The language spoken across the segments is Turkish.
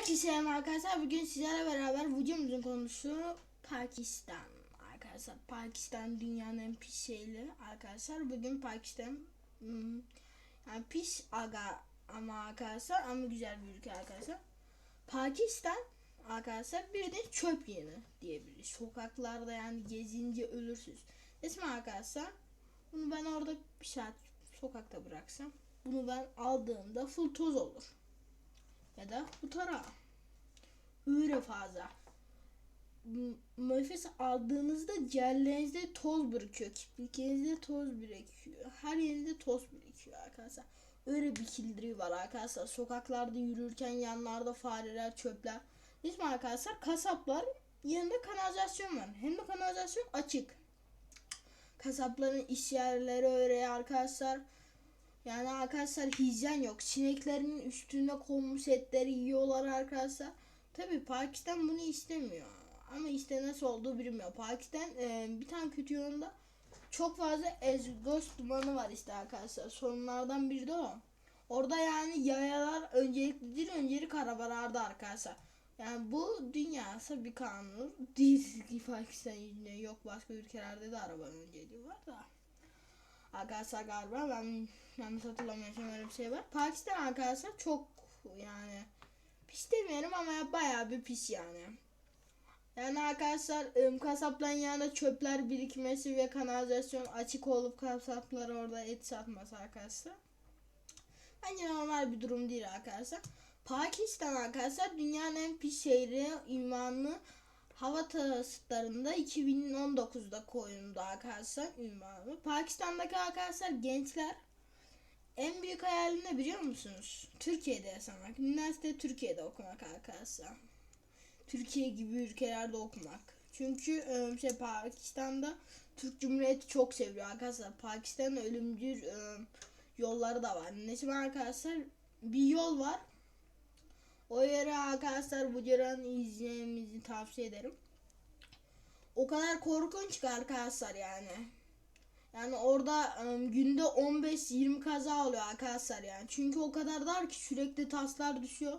Herkese arkadaşlar. Bugün sizlerle beraber videomuzun konusu Pakistan. Arkadaşlar Pakistan dünyanın en pis şehri arkadaşlar. Bugün Pakistan hmm, yani pis aga ama arkadaşlar ama güzel bir ülke arkadaşlar. Pakistan arkadaşlar bir de çöp yeni diyebiliriz. Sokaklarda yani gezince ölürsüz. Resmen arkadaşlar bunu ben orada bir saat sokakta bıraksam bunu ben aldığımda full toz olur ya da bu tarağa. Öyle fazla. Nefes aldığınızda ciğerlerinizde toz birikiyor. Kipliklerinizde toz birikiyor. Her yerinde toz birikiyor arkadaşlar. Öyle bir kildiri var arkadaşlar. Sokaklarda yürürken yanlarda fareler, çöpler. Resmen arkadaşlar kasaplar yanında kanalizasyon var. Hem de kanalizasyon açık. Kasapların iş yerleri öyle arkadaşlar. Yani arkadaşlar hijyen yok. Sineklerin üstüne konmuş etleri yiyorlar arkadaşlar. Tabi Pakistan bunu istemiyor. Ama işte nasıl olduğu bilmiyor. Pakistan e, bir tane kötü yönünde çok fazla ezgoz dumanı var işte arkadaşlar. Sorunlardan biri de o. Orada yani yayalar öncelikli değil öncelik arabalarda arkadaşlar. Yani bu dünyası bir kanun değil ki Pakistan yok başka ülkelerde de araba önceliği var da. Arkadaşlar galiba ben yanlış hatırlamıyorsam öyle bir şey var. Pakistan arkadaşlar çok yani pis demiyorum ama bayağı bir pis yani. Yani arkadaşlar kasapların yanında çöpler birikmesi ve kanalizasyon açık olup kasaplar orada et satması arkadaşlar. Bence normal bir durum değil arkadaşlar. Pakistan arkadaşlar dünyanın en pis şehri ünvanını hava testlerinde 2019'da koyuldu arkadaşlar ünvanı. Pakistan'daki arkadaşlar gençler en büyük hayali ne biliyor musunuz? Türkiye'de yaşamak. Üniversite Türkiye'de okumak arkadaşlar. Türkiye gibi ülkelerde okumak. Çünkü e, şey Pakistan'da Türk Cumhuriyeti çok seviyor arkadaşlar. Pakistan'ın ölümcül e, yolları da var. Mesela arkadaşlar bir yol var. O yere arkadaşlar bu videodan izlememizi tavsiye ederim. O kadar korkunç ki arkadaşlar yani. Yani orada ım, günde 15-20 kaza oluyor arkadaşlar yani. Çünkü o kadar dar ki sürekli taslar düşüyor.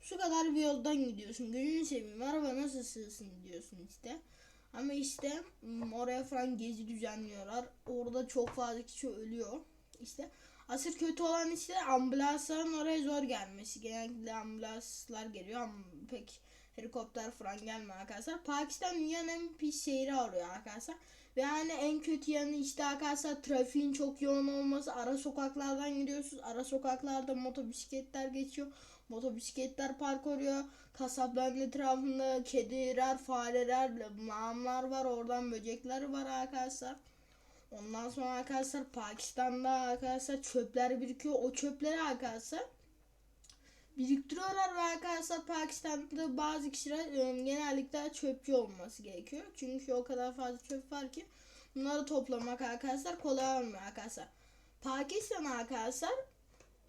Şu kadar bir yoldan gidiyorsun. Gözünü seveyim araba nasıl sığsın diyorsun işte. Ama işte ım, oraya falan gezi düzenliyorlar. Orada çok fazla kişi ölüyor. İşte asıl kötü olan işte ambulansların oraya zor gelmesi. Genellikle ambulanslar geliyor ama pek helikopter falan gelmiyor arkadaşlar. Pakistan dünyanın en pis şehri arıyor arkadaşlar. Ve yani en kötü yanı işte arkadaşlar trafiğin çok yoğun olması. Ara sokaklardan gidiyorsunuz. Ara sokaklarda motobisikletler geçiyor. Motobisikletler park oluyor. Kasapların etrafında kediler, fareler, mamlar var. Oradan böcekler var arkadaşlar. Ondan sonra arkadaşlar Pakistan'da arkadaşlar çöpler birikiyor. O çöpleri arkadaşlar biriktiriyorlar ve arkadaşlar Pakistan'da bazı kişiler e, genellikle çöpçü olması gerekiyor. Çünkü o kadar fazla çöp var ki bunları toplamak arkadaşlar kolay olmuyor arkadaşlar. Pakistan arkadaşlar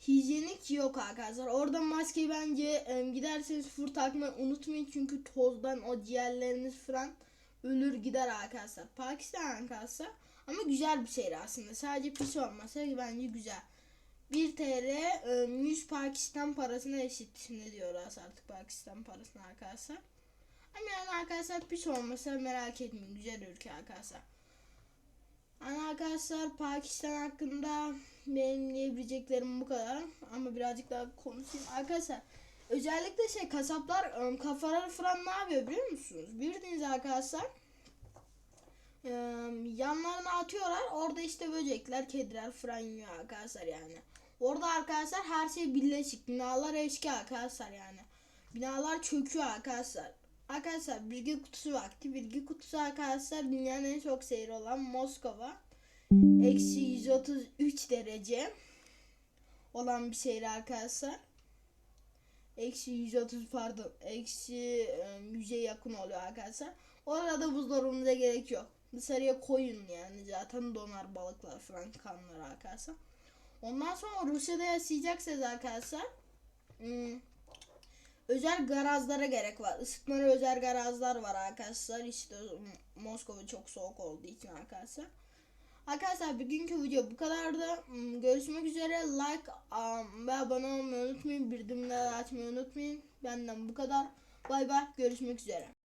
hijyenik yok arkadaşlar. Orada maskeyi bence e, giderseniz fır takmayı unutmayın çünkü tozdan o ciğerleriniz falan ölür gider arkadaşlar. Pakistan arkadaşlar ama güzel bir şehir aslında. Sadece pis olmasa bence güzel. 1 TL e, 100 Pakistan parasına eşit ne diyorlar artık Pakistan parasına arkadaşlar. Ama yani arkadaşlar pis olmasa merak etmeyin güzel ülke arkadaşlar. Yani arkadaşlar Pakistan hakkında benim diyebileceklerim bu kadar. Ama birazcık daha konuşayım. Arkadaşlar özellikle şey kasaplar ım, kafaları falan ne yapıyor biliyor musunuz? Bildiğiniz arkadaşlar e, yanlarına atıyorlar. Orada işte böcekler, kediler falan yiyor arkadaşlar yani. Orada arkadaşlar her şey birleşik. Binalar eski arkadaşlar yani. Binalar çöküyor arkadaşlar. Arkadaşlar bilgi kutusu vakti. Bilgi kutusu arkadaşlar dünyanın en çok seyri olan Moskova. Eksi 133 derece olan bir şehir arkadaşlar. Eksi 130 pardon. Eksi e, 100'e yakın oluyor arkadaşlar. Orada buzdolabınıza gerek yok. Dışarıya koyun yani zaten donar balıklar falan kanlar arkadaşlar. Ondan sonra Rusya'da yaşayacaksanız arkadaşlar hmm, özel garajlara gerek var. Isıtmalı özel garajlar var arkadaşlar. İşte Moskova çok soğuk olduğu için arkadaşlar. Arkadaşlar bugünkü video bu kadardı. Hmm, Görüşmek üzere. Like um, ve abone olmayı unutmayın. Bildirimleri açmayı unutmayın. Benden bu kadar. Bay bay. Görüşmek üzere.